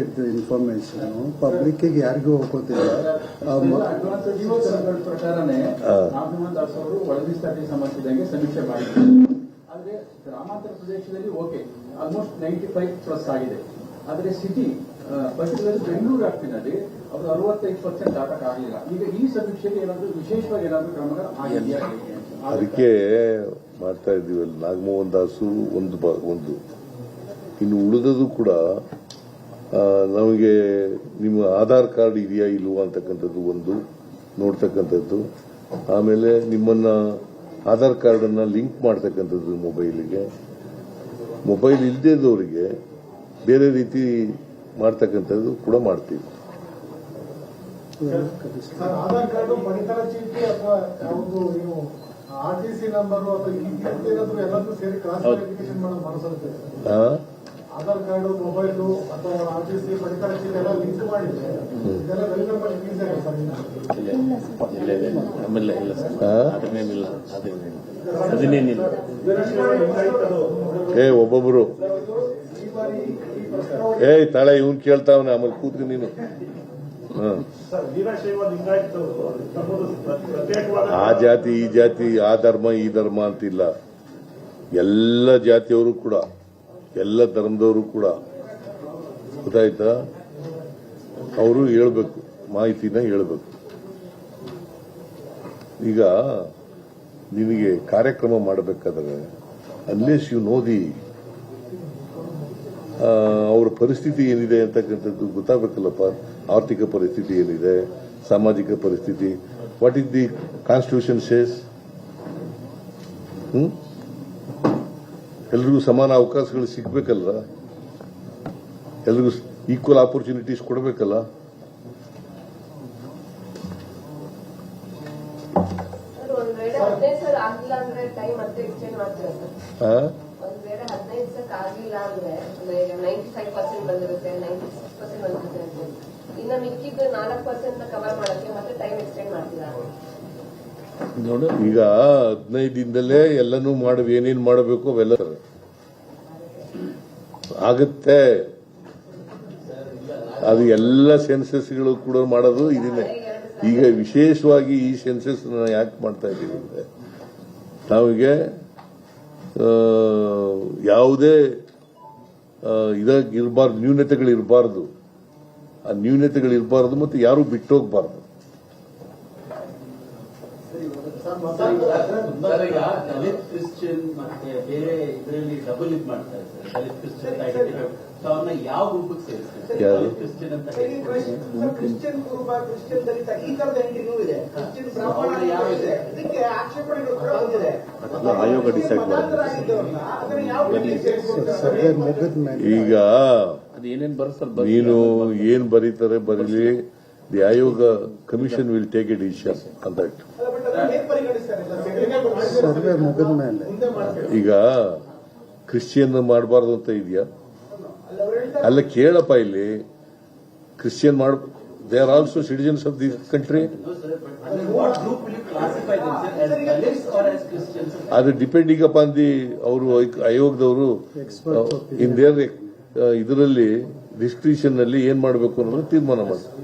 Classified information ಪಬ್ಲಿಕ್ಕಿಗೆ ಯಾರಿಗೂ ಹೋಗೋದಿಲ್ಲ ಪ್ರಕಾರನೇ ನಾಗಮೋಹನ್ ದಾಸ್ ಅವರು ಒಳಗಿಸ್ತಾಟಿ ಸಮಸ್ಯೆದಂಗೆ ಸಮೀಕ್ಷೆ ಮಾಡಿದ್ದಾರೆ ಆದ್ರೆ ಗ್ರಾಮಾಂತರ ಪ್ರದೇಶದಲ್ಲಿ okay almost ninety five plus ಆಗಿದೆ ಆದ್ರೆ ಸಿಟಿ ಪರ್ಟಿಕ್ಯುಲರ್ ಬೆಂಗಳೂರು ವ್ಯಾಪ್ತಿನಲ್ಲಿ ಅವರು ಅರವತ್ತೈದು ಪರ್ಸೆಂಟ್ ಆಗಲಿಲ್ಲ. ಈಗ ಈ ಸಮೀಕ್ಷೆಗೆ ಏನಾದ್ರು ವಿಶೇಷವಾಗಿ ಏನಾದ್ರೂ ಕ್ರಮಗಳು ಆಗಿದೆಯಾ ಅದಕ್ಕೆ ಮಾಡ್ತಾ ಇದ್ದೀವಲ್ಲ ನಾಗಮೋಹನ್ ದಾಸು ಒಂದು ಒಂದು. ಇನ್ನು ಉಳಿದದು ಕೂಡ ನಮಗೆ ನಿಮ್ಮ ಆಧಾರ್ ಕಾರ್ಡ್ ಇದೆಯಾ ಇಲ್ವಾ ಅಂತಕ್ಕಂಥದ್ದು ಒಂದು ನೋಡ್ತಕ್ಕಂಥದ್ದು. ಆಮೇಲೆ ನಿಮ್ಮನ್ನ ಆಧಾರ್ ಕಾರ್ಡ್ ಅನ್ನ ಲಿಂಕ್ ಮಾಡ್ತಕ್ಕಂಥದ್ದು ಮೊಬೈಲಿಗೆ. ಮೊಬೈಲ್ ಇಲ್ಲದೇ ಇದ್ದವರಿಗೆ ಬೇರೆ ರೀತಿ ಮಾಡ್ತಕ್ಕಂಥದ್ದು ಕೂಡ ಮಾಡ್ತೀವಿ. ಸರ್ ಆಧಾರ್ ಕಾರ್ಡು ಮೊಬೈಲು ಅಥವಾ ಆರ್ ಟಿ ಸಿ ಪಡಿತರ ಚೀಟಿ ಲಿಂಕ್ ಮಾಡಿದ್ರೆ ಇದೆಲ್ಲ ವೆಲ್ ಆಗುತ್ತೆ ಸರ್. ಇಲ್ಲ ಇಲ್ಲ ಇಲ್ಲ ಸರ್? ಅದನ್ನೇನಿಲ್ಲ ಅದನ್ನೇನಿಲ್ಲ. ಏ ಒಬ್ಬೊಬ್ರು. ಏ ತಾಳೆ ಇವನ್ ಕೇಳ್ತಾವನ ಆಮೇಲೆ ಕೂತ್ರಿ ನೀನು. ಆ ಜಾತಿ ಈ ಜಾತಿ ಆ ಧರ್ಮ ಈ ಧರ್ಮ ಅಂತಿಲ್ಲ. ಎಲ್ಲ ಜಾತಿಯವರು ಕೂಡ. ಎಲ್ಲ ಧರ್ಮದವರು ಕೂಡ. ಗೊತ್ತಾಯ್ತಾ? ಅವರು ಹೇಳ್ಬೇಕು, ಮಾಹಿತಿನ ಹೇಳ್ಬೇಕು. ಈಗ ನಿನಗೆ ಕಾರ್ಯಕ್ರಮ ಮಾಡಬೇಕಾದ್ರೆ ಅನ್ಲೇಸ್ ಯು ನೋದಿ ಅವರ ಪರಿಸ್ಥಿತಿ ಏನಿದೆ ಅಂತಕ್ಕಂಥದ್ದು ಗೊತ್ತಾಗಬೇಕಲ್ಲಪ್ಪ. ಆರ್ಥಿಕ ಪರಿಸ್ಥಿತಿ ಏನಿದೆ, ಸಾಮಾಜಿಕ ಪರಿಸ್ಥಿತಿ what is the constitution says ಎಲ್ರಿಗೂ ಸಮಾನ ಅವಕಾಶಗಳು ಸಿಗ್ಬೇಕಲ್ಲ ಎಲ್ರಿಗೂ ಈಕ್ವಲ್ ಆಪರ್ಚುನಿಟೀಸ್ ಕೊಡಬೇಕಲ್ಲ. ಇನ್ನ ಮಿಕ್ಕಿದ್ದು ನಾಲ್ಕು ಪರ್ಸೆಂಟ್ ಕವರ್ ಮಾಡಕ್ಕೆ ಮತ್ತೆ ಟೈಮ್ ಎಕ್ಸ್ಟೆಂಡ್ ಮಾಡ್ತೀರಾ? ನೋಡು. ಈಗ ಹದಿನೈದಿಂದಲೇ ಎಲ್ಲನೂ ಮಾಡ, ಏನೇನು ಮಾಡಬೇಕು ಅವೆಲ್ಲ ಆಗುತ್ತೆ. ಅದು ಎಲ್ಲ ಸೆನ್ಸಸ್ಗಳು ಕೂಡ ಮಾಡೋದು ಇದನ್ನೇ ಈಗ ವಿಶೇಷವಾಗಿ ಈ ಸೆನ್ಸಸ್ ಯಾಕೆ ಮಾಡ್ತಾ ಇದ್ದೀವಿ ಅಂದ್ರೆ ನಮಗೆ ಯಾವುದೇ ಇದಾಗಿರಬಾರ್ದು, ನ್ಯೂನತೆಗಳಿರಬಾರ್ದು. ಆ ನ್ಯೂನತೆಗಳಿರಬಾರ್ದು ಮತ್ತು ಯಾರು ಬಿಟ್ಟೋಗ್ಬಾರ್ದು ಈಗ ದಲಿತ್ ಕ್ರಿಶ್ಚಿಯನ್ ಮತ್ತೆ ಬೇರೆ ಇದರಲ್ಲಿ ಡಬಲ್ ಇದು ಮಾಡ್ತಾರೆ sir. Dalit Christian identify so ಅವ್ರನ್ನ ಯಾವ ಗುಂಪಿಗೆ ಸೇರಿಸ್ತಾರೆ ದಲಿತ್ ಕ್ರಿಶ್ಚಿಯನ್ ಅಂತ ಹೇಳಿ ಕ್ರಿಶ್ಚಿಯನ್ ಕುರುಬ ಕ್ರಿಶ್ಚಿಯನ್ ದಲಿತ ಈ ತರದ ಎಂಟಿನೂ ಇದೆ. ಕ್ರಿಶ್ಚಿಯನ್ ಬ್ರಾಹ್ಮಣ ಯಾವ ಇದೆ. ಇದಕ್ಕೆ ಆಕ್ಷೇಪಣೆಗಳು ಕೂಡ ಬಂದಿದೆ. ಆಯೋಗ ಡಿಸೈಡ್ ಅದನ್ನ ಮೇಲೆ. ಈಗ ಅದು ಏನೇನ್ ಬರುತ್ತೆ ಸರ್ ನೀನು ಏನ್ ಬರೀತಾರೆ ಬರೀಲಿ. ದಿ ಆಯೋಗ commission will take a decision ಅಂತ ಸರ್ವೆ ಮುಗಿದ ಮೇಲೆ. ಈಗ ಕ್ರಿಶ್ಚಿಯನ್ ಮಾಡಬಾರ್ದು ಅಂತ ಇದೆಯಾ? ಅಲ್ಲ ಕೇಳಪ್ಪ ಇಲ್ಲಿ. ಕ್ರಿಶ್ಚಿಯನ್ ಮಾಡ್ they are also citizens of this country what group will classify them sir as are as Christians ಅದು ಡಿಪೆಂಡಿಂಗ್ ಅಪಾನ್ ದಿ ಅವರು ಆಯೋಗದವರು ಇನ್ ದೇರ್ ಇದರಲ್ಲಿ ಡಿಸ್ಕ್ರಿಪ್ಷನ್ನಲ್ಲಿ ಏನ್ ಮಾಡಬೇಕು ಅನ್ನೋದು ತೀರ್ಮಾನ ಮಾಡ್ತಾರೆ.